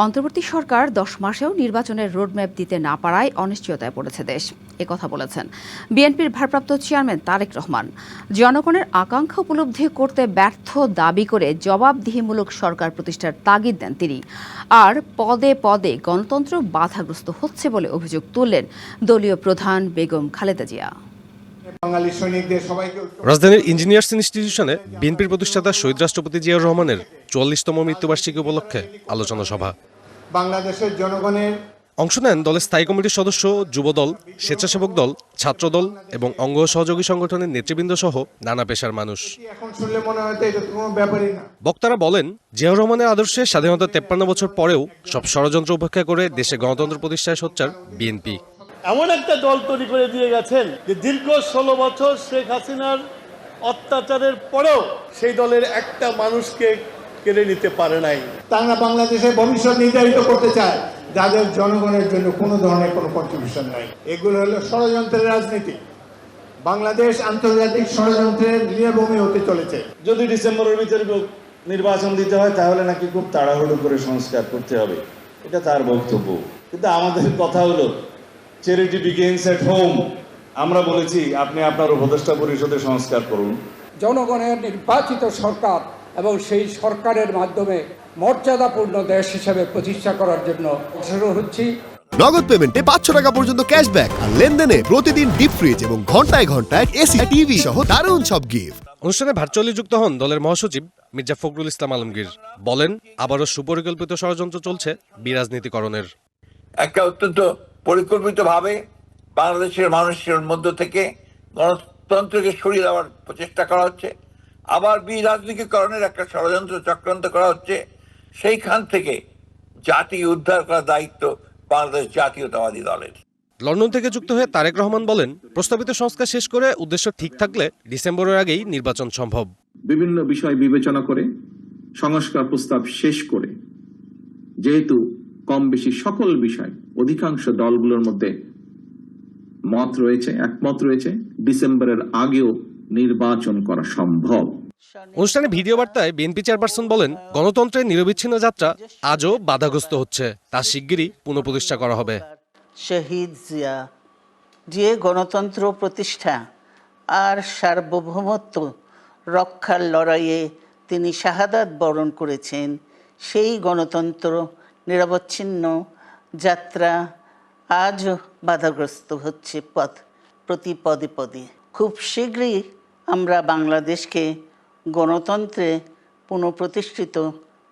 অন্তর্বর্তী সরকার দশ মাসেও নির্বাচনের রোডম্যাপ দিতে না পারায় অনিশ্চয়তায় পড়েছে দেশ। কথা বলেছেন বিএনপির ভারপ্রাপ্ত চেয়ারম্যান তারেক রহমান। জনগণের আকাঙ্ক্ষা উপলব্ধি করতে ব্যর্থ দাবি করে জবাবদিহিমূলক সরকার প্রতিষ্ঠার তাগিদ দেন তিনি। আর পদে পদে গণতন্ত্র বাধাগ্রস্ত হচ্ছে বলে অভিযোগ তুললেন দলীয় প্রধান বেগম খালেদা জিয়া। রাজধানীর ইঞ্জিনিয়ার্স ইনস্টিটিউশনে বিএনপির প্রতিষ্ঠাতা শহীদ রাষ্ট্রপতি জিয়াউর রহমানের চুয়াল্লিশতম মৃত্যুবার্ষিকী উপলক্ষে আলোচনা সভা। বাংলাদেশের জনগণের অংশ নেন দলের স্থায়ী কমিটির সদস্য যুবদল স্বেচ্ছাসেবক দল ছাত্রদল এবং অঙ্গ সহযোগী সংগঠনের নেতৃবৃন্দ সহ নানা পেশার মানুষ। বক্তারা বলেন জিয়াউর রহমানের আদর্শে স্বাধীনতা তেপ্পান্ন বছর পরেও সব ষড়যন্ত্র উপেক্ষা করে দেশে গণতন্ত্র প্রতিষ্ঠায় সোচ্চার বিএনপি। এমন একটা দল তৈরি করে দিয়ে গেছেন যে দীর্ঘ ষোলো বছর শেখ হাসিনার অত্যাচারের পরেও সেই দলের একটা মানুষকে কেড়ে নিতে পারে নাই। তারা বাংলাদেশের ভবিষ্যৎ নির্ধারিত করতে চায়। যাদের জনগণের জন্য কোনো ধরনের কোনো কন্ট্রিবিউশন নাই। এগুলো হলো ষড়যন্ত্রের রাজনীতি। বাংলাদেশ আন্তর্জাতিক ষড়যন্ত্রের লীলাভূমি হতে চলেছে। যদি ডিসেম্বরের ভিতরে নির্বাচন দিতে হয় তাহলে নাকি খুব তাড়াহুড়ো করে সংস্কার করতে হবে। এটা তার বক্তব্য। কিন্তু আমাদের কথা হলো চ্যারিটি বিগিনস এট হোম আমরা বলেছি আপনি আপনার উপদেষ্টা পরিষদে সংস্কার করুন। জনগণের নির্বাচিত সরকার এবং সেই সরকারের মাধ্যমে মর্যাদাপূর্ণ দেশ হিসেবে প্রতিষ্ঠা করার জন্য শুরু হচ্ছি। নগদ পেমেন্টে পাঁচশো টাকা পর্যন্ত ক্যাশব্যাক আর লেনদেনে প্রতিদিন ডিপ ফ্রিজ এবং ঘন্টায় ঘন্টায় এসি টিভি সহ দারুণ সব গিফট অনুষ্ঠানে ভার্চুয়ালি যুক্ত হন দলের মহাসচিব মির্জা ফখরুল ইসলাম আলমগীর। বলেন আবারও সুপরিকল্পিত ষড়যন্ত্র চলছে বিরাজনীতিকরণের। একটা অত্যন্ত পরিকল্পিতভাবে বাংলাদেশের মানুষের মধ্য থেকে গণতন্ত্রকে সরিয়ে দেওয়ার প্রচেষ্টা করা হচ্ছে। আবার বিরাজনীতিকরণের একটা ষড়যন্ত্র চক্রান্ত করা হচ্ছে। সেইখান থেকে জাতি উদ্ধার করার দায়িত্ব বাংলাদেশ জাতীয়তাবাদী দলের। লন্ডন থেকে যুক্ত হয়ে তারেক রহমান বলেন প্রস্তাবিত সংস্কার শেষ করে উদ্দেশ্য ঠিক থাকলে ডিসেম্বরের আগেই নির্বাচন সম্ভব। বিভিন্ন বিষয় বিবেচনা করে সংস্কার প্রস্তাব শেষ করে যেহেতু কম বেশি সকল বিষয়। অধিকাংশ দলগুলোর মধ্যে মত রয়েছে একমত রয়েছে ডিসেম্বরের আগেও নির্বাচন করা সম্ভব। অনুষ্ঠানে ভিডিও বার্তায় বিএনপি চেয়ারপারসন বলেন গণতন্ত্রের নিরবিচ্ছিন্ন যাত্রা আজও বাধাগ্রস্ত হচ্ছে। তা শিগগিরই পুনঃপ্রতিষ্ঠা করা হবে। শহীদ জিয়া যে গণতন্ত্র প্রতিষ্ঠা আর সার্বভৌমত্ব রক্ষার লড়াইয়ে তিনি শাহাদাত বরণ করেছেন সেই গণতন্ত্র নিরবচ্ছিন্ন যাত্রা আজও বাধাগ্রস্ত হচ্ছে পথ প্রতি পদে পদে। খুব শীঘ্রই আমরা বাংলাদেশকে গণতন্ত্রে পুনঃপ্রতিষ্ঠিত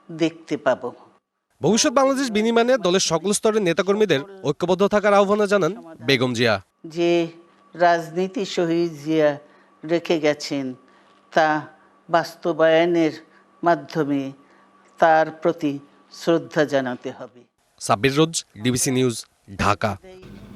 দেখতে পাব। ভবিষ্যৎ বাংলাদেশ বিনিময়ে দলের সকল স্তরের নেতাকর্মীদের ঐক্যবদ্ধ থাকার আহ্বান জানান বেগম জিয়া। যে রাজনীতি শহীদ জিয়া রেখে গেছেন তা বাস্তবায়নের মাধ্যমে তার প্রতি শ্রদ্ধা জানাতে হবে সাব্বির রোজ ডিবিসি নিউজ ঢাকা